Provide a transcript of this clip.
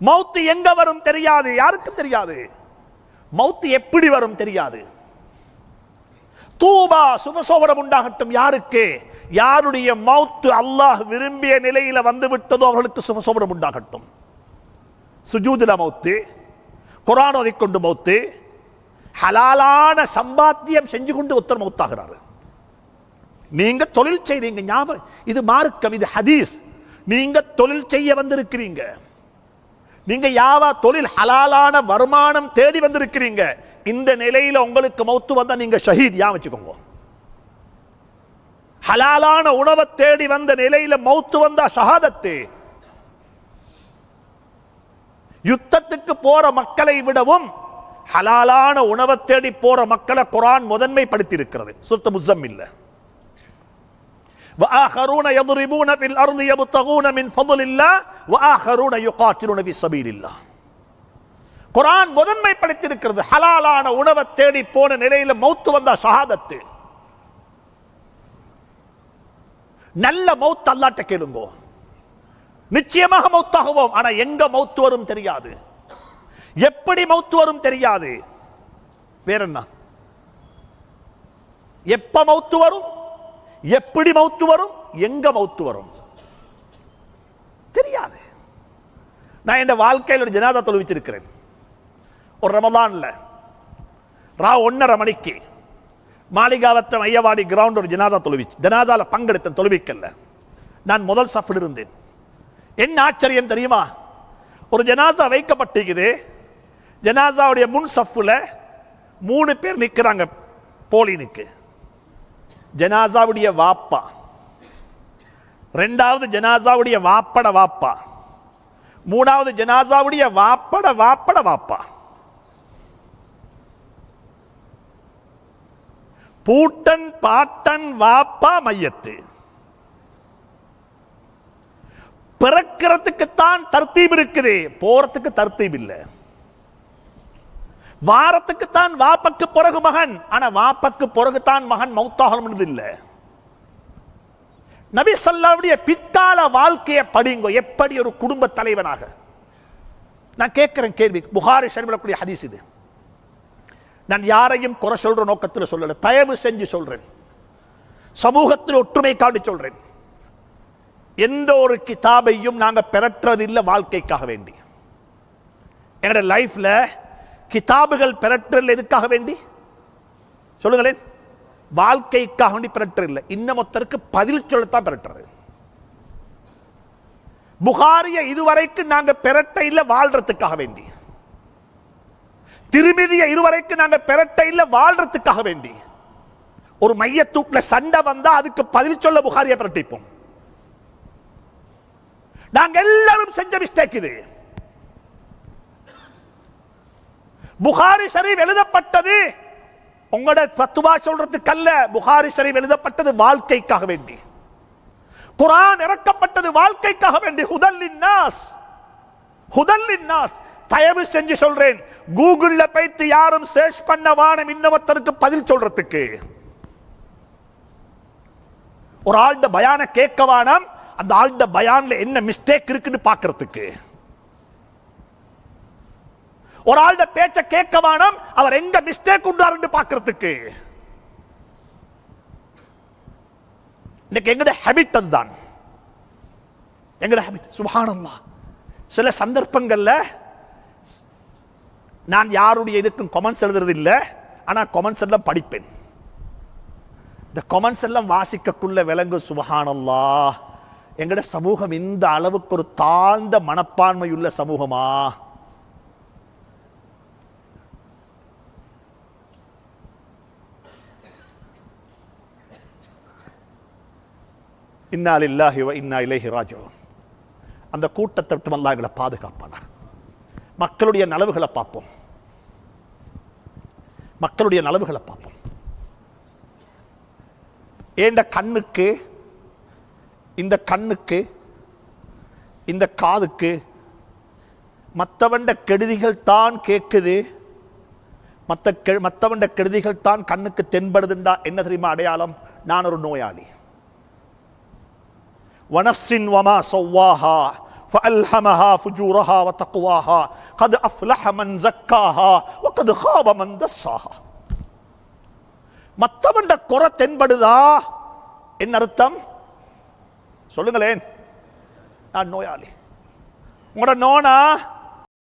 மௌத்து எங்க வரும் தெரியாது? யாருக்கும் தெரியாது. மௌத்து எப்படி வரும் தெரியாது? தூபா சுபசோபனம் உண்டாகட்டும் யாருக்கு? யாருடைய மௌத்து அல்லாஹ் விரும்பிய நிலையில வந்து விட்டதோ அவர்களுக்கு சுபசோபனம் உண்டாகட்டும். சுஜூதில மௌத்து குரான் ஓதிக்கொண்டு மௌத்து ஹலாலான சம்பாத்தியம் செஞ்சு கொண்டு ஒருத்தர் மௌத்தாகிறாரு. நீங்க தொழில் செய்றீங்க ஞாபகம் இது மார்க்கம் இது ஹதீஸ். நீங்க தொழில் செய்ய வந்திருக்கிறீங்க. நீங்க யாவா தொழில் ஹலாலான வருமானம் தேடி வந்திருக்கிறீங்க? இந்த நிலையில உங்களுக்கு மௌத்து வந்தா நீங்க ஷஹீத் யா வச்சுக்கோங்க. ஹலாலான உணவை தேடி வந்த நிலையில மௌத்து வந்தா ஷஹாதத்து. யுத்தத்துக்கு போற மக்களை விடவும் ஹலாலான உணவை தேடி போற மக்களை குரான் முதன்மைப்படுத்தி இருக்கிறது சுத்த முசம் இல்ல وآخرون يضربون في الأرض يبتغون من فضل الله وآخرون يقاتلون في سبيل الله குரான் முதன்மைப்படுத்தியிருக்கிறது ஹலாலான உணவை தேடி போன நிலையில மௌத்து வந்தா ஷஹாதத்து நல்ல மௌத் அல்லாட்ட கேளுங்கோ நிச்சயமாக மௌத்தாகுவோம் ஆனா எங்க மௌத்து வரும் தெரியாது எப்படி மௌத்து வரும் தெரியாது வேற என்ன எப்ப மௌத்து வரும் எப்படி மௌத்து வரும்? எங்க மௌத்து வரும்? தெரியாது. நான் என் வாழ்க்கையில் ஒரு ஜனாதா தொழுவிச்சிருக்கிறேன் ஒரு ரமதான்ல. ரா ஒன்னரை மணிக்கு மாளிகாவத்தம் மையவாடி கிரவுண்ட் ஒரு ஜனாதா தொழுவிச்சு ஜனாதால பங்கெடுத்த தொழுவிக்கல்ல. நான் முதல் சஃபில் இருந்தேன். என்ன ஆச்சரியம் தெரியுமா? ஒரு ஜனாசா வைக்கப்பட்டிருக்குது. ஜனாசாவுடைய முன் சஃபில் மூணு பேர் நிற்கிறாங்க போலீனுக்கு. ஜனாசாவுடைய வாப்பா. ரெண்டாவது ஜனாசாவுடைய வாப்பட வாப்பா. மூணாவது ஜனாசாவுடைய வாப்பட வாப்பட வாப்பா. பூட்டன் பாட்டன் வாப்பா மையத்து. பிறக்கிறதுக்குத்தான் தர்த்தீப் இருக்குது போறதுக்கு தர்த்தீப் இல்லை வாரத்துக்கு தான் வாப்பக்கு பிறகு மகன். ஆனா வாப்பக்கு பிறகுதான் மகன் மௌத்தாகணும் இல்லை. நபி ஸல்லல்லாஹுடைய பிற்கால வாழ்க்கையை படிங்கோ. எப்படி ஒரு குடும்ப தலைவனாக? நான் கேட்கிறேன் கேள்வி. புகாரி ஷரீஃபில் கூடிய ஹதீஸ் இது. நான் யாரையும் குறை சொல்ற நோக்கத்தில் சொல்லல. தயவு செஞ்சு சொல்றேன். சமூகத்தில் ஒற்றுமை காண்டி சொல்றேன். எந்த ஒரு கிதாபையும் நாங்க பெறற்றதில்லை வாழ்க்கைக்காக வேண்டி. எங்களோட லைஃப்ல கிதாபுகள் பெறற்றல் எதுக்காக வேண்டி? சொல்லுங்களேன். வாழ்க்கைக்காக வேண்டி பெறற்ற இல்லை. இன்னும் பதில் சொல்லத்தான் பெறற்றது. புகாரிய இதுவரைக்கும் நாங்க பெறட்ட இல்ல வாழ்றதுக்காக வேண்டி. திருமிதிய இதுவரைக்கும் நாங்க பெறட்ட இல்ல வாழ்றதுக்காக வேண்டி. ஒரு மையத்தூட்ல சண்டை வந்தா அதுக்கு பதில் சொல்ல புகாரிய பிரட்டிப்போம் நாங்க எல்லாரும் செஞ்ச மிஸ்டேக் இது. புகாரி ஷரீப் எழுதப்பட்டது. உங்களோட ஃபத்துவா சொல்றதுக்கு அல்ல புகாரி ஷரீப் எழுதப்பட்டது வாழ்க்கைக்காக வேண்டி. குரான் இறக்கப்பட்டது வாழ்க்கைக்காக வேண்டி. ஹுதல்லின் நாஸ் ஹுதல்லின் நாஸ். தயவு செஞ்சு சொல்றேன் கூகுள்ல பைத்து யாரும் சர்ச் பண்ண வானம் இன்னவத்தருக்கு பதில் சொல்றதுக்கு. ஒரு ஆள்ட பயான கேட்க வானம் அந்த ஆள்கிட்ட பயான்ல என்ன மிஸ்டேக் இருக்குன்னு பாக்குறதுக்கு ஒரு ஆளுடைய பேச்ச கேட்க வேணும். அவர் எங்க மிஸ்டேக் உண்டாருன்னு பார்க்கறதுக்கு. இன்னைக்கு எங்கட ஹேபிட் அதுதான். எங்கட ஹேபிட் சுபஹானல்லாஹ். சில சந்தர்ப்பங்கள்ல நான் யாருடைய இதுக்கும் கொமெண்ட்ஸ் எழுதுறது இல்லை ஆனால் கொமெண்ட்ஸ் எல்லாம் படிப்பேன். இந்த கொமெண்ட்ஸ் எல்லாம் வாசிக்கக்குள்ள விலங்கு சுபஹானல்லா எங்கட சமூகம் இந்த அளவுக்கு ஒரு தாழ்ந்த மனப்பான்மையுள்ள சமூகமா? இன்னால் இல்லாஹி இன்னா இலேஹி ராஜோ அந்த கூட்டத்தை விட்டு அல்லாஹ் எங்களை பாதுகாப்பானா? மக்களுடைய நலவுகளை பார்ப்போம். மக்களுடைய நலவுகளை பார்ப்போம். ஏண்ட கண்ணுக்கு இந்த கண்ணுக்கு இந்த காதுக்கு மற்றவண்ட கெடுதிகள் தான் கேட்குது மற்ற கெ மற்றவண்ட கெடுதிகள் தான் கண்ணுக்கு தென்படுதுண்டா? என்ன தெரியுமா அடையாளம்? நான் ஒரு நோயாளி. வனஃப்சின் வமா சவ்வாஹா فألهمها فجورها وتقواها قد أفلح من زكاها وقد خاب من دساها மத்தவண்ட குறை தென்படுதா என்ன அர்த்தம் சொல்லுங்களேன் நான் நோயாளி உங்களோட நோனா